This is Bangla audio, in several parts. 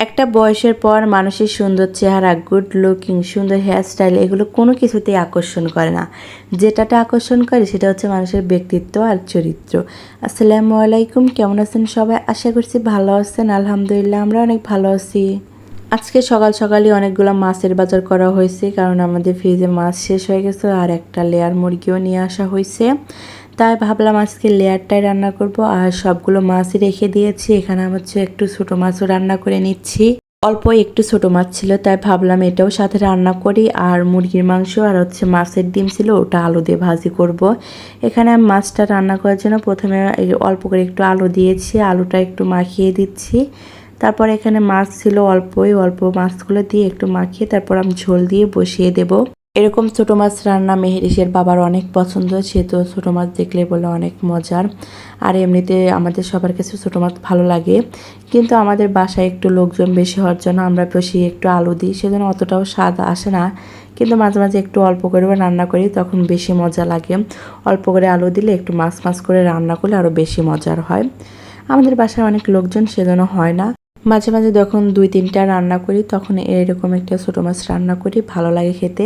একটা বয়সের পর মানুষের সুন্দর চেহারা গুড লুকিং সুন্দর হেয়ারস্টাইল এগুলো কোনো কিছুতেই আকর্ষণ করে না। যেটাটা আকর্ষণ করে সেটা হচ্ছে মানুষের ব্যক্তিত্ব আর চরিত্র। আসসালামু আলাইকুম, কেমন আছেন সবাই? আশা করছি ভালো আছেন, আলহামদুলিল্লাহ আমরা অনেক ভালো আছি। আজকে সকাল সকালই অনেকগুলো মাছের বাজার করা হয়েছে, কারণ আমাদের ফ্রিজে মাছ শেষ হয়ে গেছে আর একটা লেয়ার মুরগিও নিয়ে আসা হয়েছে। তাই ভাবলাম আজকে লেয়ারটাই রান্না করব আর সবগুলো মাছই রেখে দিয়েছি। এখানে আমি হচ্ছে একটু ছোটো মাছও রান্না করে নিচ্ছি। অল্প একটু ছোট মাছ ছিল, তাই ভাবলাম এটাও সাথে রান্না করি। আর মুরগির মাংস আর হচ্ছে মাছের ডিম ছিল, ওটা আলু দিয়ে ভাজি করব। এখানে মাছটা রান্না করার জন্য প্রথমে অল্প করে একটু আলু দিয়েছি, আলুটা একটু মাখিয়ে দিচ্ছি। তারপর এখানে মাছ ছিল অল্পই, অল্প মাছগুলো দিয়ে একটু মাখিয়ে তারপর আমি ঝোল দিয়ে বসিয়ে দেব। এরকম ছোটো মাছ রান্না মেহেরিসের বাবার অনেক পছন্দ, সে তো ছোটো মাছ দেখলে বলে অনেক মজার। আর এমনিতে আমাদের সবার কাছে ছোটো মাছ ভালো লাগে। কিন্তু আমাদের বাসায় একটু লোকজন বেশি হওয়ার জন্য আমরা বেশি একটু আলু দিই, সেজন্য অতটাও স্বাদ আসে না। কিন্তু মাঝে মাঝে একটু অল্প করে রান্না করি, তখন বেশি মজা লাগে। অল্প করে আলু দিলে একটু মাছ মাছ করে রান্না করলে আরও বেশি মজার হয়। আমাদের বাসায় অনেক লোকজন, সেজন্য হয় না। মাঝে মাঝে যখন দুই তিনটা রান্না করি, তখন এরকম একটা ছোটো মাছ রান্না করি, ভালো লাগে খেতে।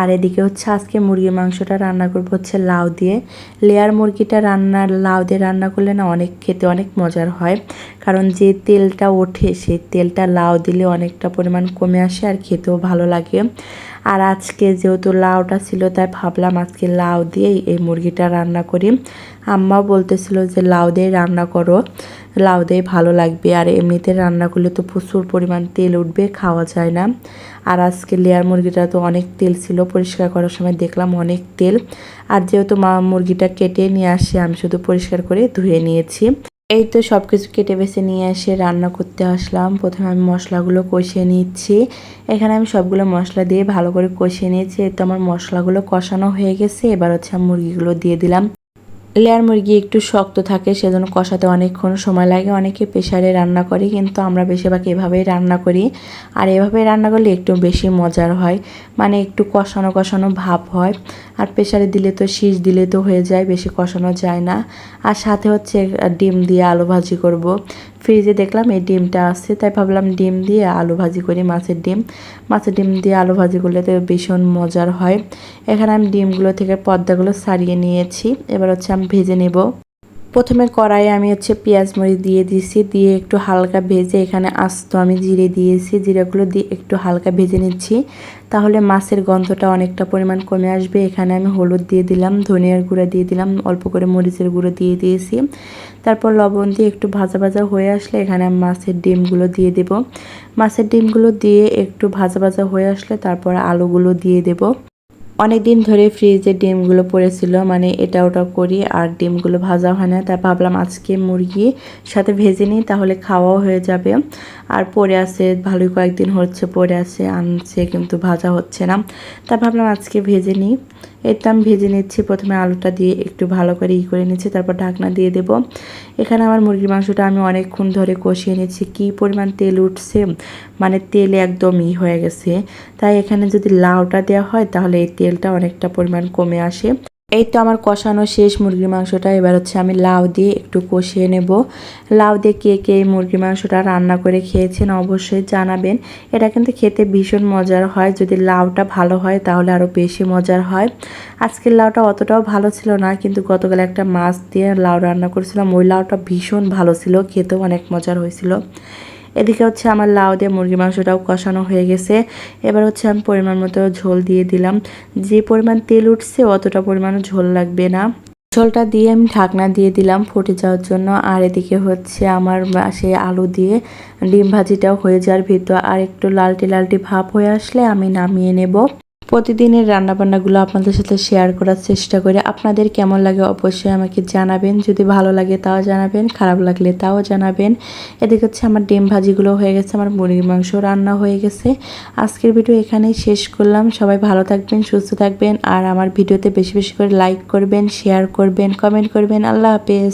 আর এদিকে হচ্ছে আজকে মুরগির মাংসটা রান্না করব হচ্ছে লাউ দিয়ে। লেয়ার মুরগিটা রান্নার লাউ দিয়ে রান্না করলে না অনেক খেতে অনেক মজার হয়। কারণ যে তেলটা ওঠে, সেই তেলটা লাউ দিলে অনেকটা পরিমাণ কমে আসে আর খেতেও ভালো লাগে। আর আজকে যেহেতু লাউটা ছিল, তাই ভাবলাম আজকে লাউ দিয়েই এই মুরগিটা রান্না করি। আম্মাও বলতেছিল যে, লাউ দিয়ে রান্না করো। লাউ দিয়ে ভালো লাগবে। আর এমনিতে রান্না করলে তো প্রচুর পরিমাণ তেল উঠবে, খাওয়া যায় না। আর আজকে লেয়ার মুরগিটা তো অনেক তেল ছিল, পরিষ্কার করার সময় দেখলাম অনেক তেল। আর যেহেতু মা মুরগিটা কেটে নিয়ে আসে, আমি শুধু পরিষ্কার করে ধুয়ে নিয়েছি। এই তো সব কিছু কেটে বেছে নিয়ে এসে রান্না করতে আসলাম। প্রথমে আমি মশলাগুলো কষিয়ে নিচ্ছি। এখানে আমি সবগুলো মশলা দিয়ে ভালো করে কষিয়ে নিয়েছি। তো আমার মশলাগুলো কষানো হয়ে গেছে। এবার হচ্ছে আমি মুরগিগুলো দিয়ে দিলাম। লেয়ার মুরগি একটু শক্ত থাকে, সেজন্য কষাতে অনেকক্ষণ সময় লাগে। অনেকে প্রেশারে রান্না করে, কিন্তু আমরা বেশিরভাগ এভাবেই রান্না করি। আর এভাবে রান্না করলে একটু বেশি মজার হয় মানে একটু কষানো কষানো ভাব হয়। আর প্রেশারে দিলে তো, শীষ দিলে তো হয়ে যায়, বেশি কষানো যায় না। আর সাথে হচ্ছে ডিম দিয়ে আলু ভাজি করব। ফ্রিজে দেখলাম এই ডিমটা আছে, তাই ভাবলাম ডিম দিয়ে আলু ভাজি করি, মাছের ডিম। মাছের ডিম দিয়ে আলু ভাজি করলে তো ভীষণ মজার হয়। এখানে আমি ডিমগুলো থেকে পর্দাগুলো সারিয়ে নিয়েছি। এবার হচ্ছে আমি ভেজে নেব। প্রথমে কড়াইয়ে আমি হচ্ছে পেঁয়াজ মরিচ দিয়ে দিয়েছি, দিয়ে একটু হালকা ভেজে এখানে আস্ত আমি জিরে দিয়েছি, জিরেগুলো দিয়ে একটু হালকা ভেজে নিচ্ছি। তাহলে মাছের গন্ধটা অনেকটা পরিমাণ কমে আসবে। এখানে আমি হলুদ দিয়ে দিলাম, ধনিয়ার গুঁড়া দিয়ে দিলাম, অল্প করে মরিচের গুঁড়ো দিয়ে দিয়েছি। তারপর লবণ দিয়ে একটু ভাজা ভাজা হয়ে আসলে এখানে আমি মাছের ডিমগুলো দিয়ে দেব। মাছের ডিমগুলো দিয়ে একটু ভাজা ভাজা হয়ে আসলে তারপর আলুগুলো দিয়ে দেব। অনেক দিন ধরে ফ্রিজে ডিমগুলো পড়েছিল মানে এটা ওটা করি আর ডিমগুলো ভাজা হয় না। তাই ভাবলাম আজকে মুরগি সাথে ভেজে নিই, তাহলে খাওয়াও হয়ে যাবে। আর পড়ে আছে, ভালোই কয়েকদিন হচ্ছে, পড়ে আছে, আনছে, কিন্তু ভাজা হচ্ছে না। তাই ভাবলাম আজকে ভেজে নিই। এটা আমি ভেজে নিচ্ছি। প্রথমে আলুটা দিয়ে একটু ভালো করে ই করে নিচ্ছি, তারপর ঢাকনা দিয়ে দেব। এখানে আমার মুরগির মাংসটা আমি অনেকক্ষণ ধরে কষিয়ে নিচ্ছি। কি পরিমাণ তেল উঠছে? মানে তেল একদম ই হয়ে গেছে। তাই এখানে যদি লাউটা দেওয়া হয়, তাহলে এই তেলটা অনেকটা পরিমাণ কমে আসে। এই তো আমার কষানো শেষ মুরগির মাংসটা। এবার হচ্ছে আমি লাউ দিয়ে একটু কষিয়ে নেব। লাউ দিয়ে কে কে মুরগির মাংসটা রান্না করে খেয়েছেন অবশ্যই জানাবেন। এটা কিন্তু খেতে ভীষণ মজার হয়। যদি লাউটা ভালো হয় তাহলে আরও বেশি মজার হয়। আজকের লাউটা অতটাও ভালো ছিল না, কিন্তু গতকাল একটা মাছ দিয়ে লাউ রান্না করেছিলাম। ওই লাউটা ভীষণ ভালো ছিল, খেতেও অনেক মজার হয়েছিল। এদিকে হচ্ছে আমার লাউ দিয়ে মুরগির মাংসটাও কষানো হয়ে গেছে। এবার হচ্ছে আমি পরিমাণ মতো ঝোল দিয়ে দিলাম। যে পরিমাণ তেল উঠছে অতটা পরিমাণ ঝোল লাগবে না। ঝোলটা দিয়ে আমি ঢাকনা দিয়ে দিলাম ফুটে যাওয়ার জন্য। আর এদিকে হচ্ছে আমার সেই আলু দিয়ে ডিম ভাজিটাও হয়ে যাওয়ার ভিতর। আর একটু লালটি লালটি ভাব হয়ে আসলে আমি নামিয়ে নেব। প্রতিদিনের রান্নাবান্নাগুলো আপনাদের সাথে শেয়ার করার চেষ্টা করি। আপনাদের কেমন লাগে অবশ্যই আমাকে জানাবেন। যদি ভালো লাগে তাও জানাবেন, খারাপ লাগলে তাও জানাবেন। এদিকে হচ্ছে আমার ডিম ভাজিগুলো হয়ে গেছে, আমার মুরগির মাংস রান্না হয়ে গেছে। আজকের ভিডিও এখানেই শেষ করলাম। সবাই ভালো থাকবেন, সুস্থ থাকবেন, আর আমার ভিডিওতে বেশি বেশি করে লাইক করবেন শেয়ার করবেন কমেন্ট করবেন। আল্লাহ হাফেজ।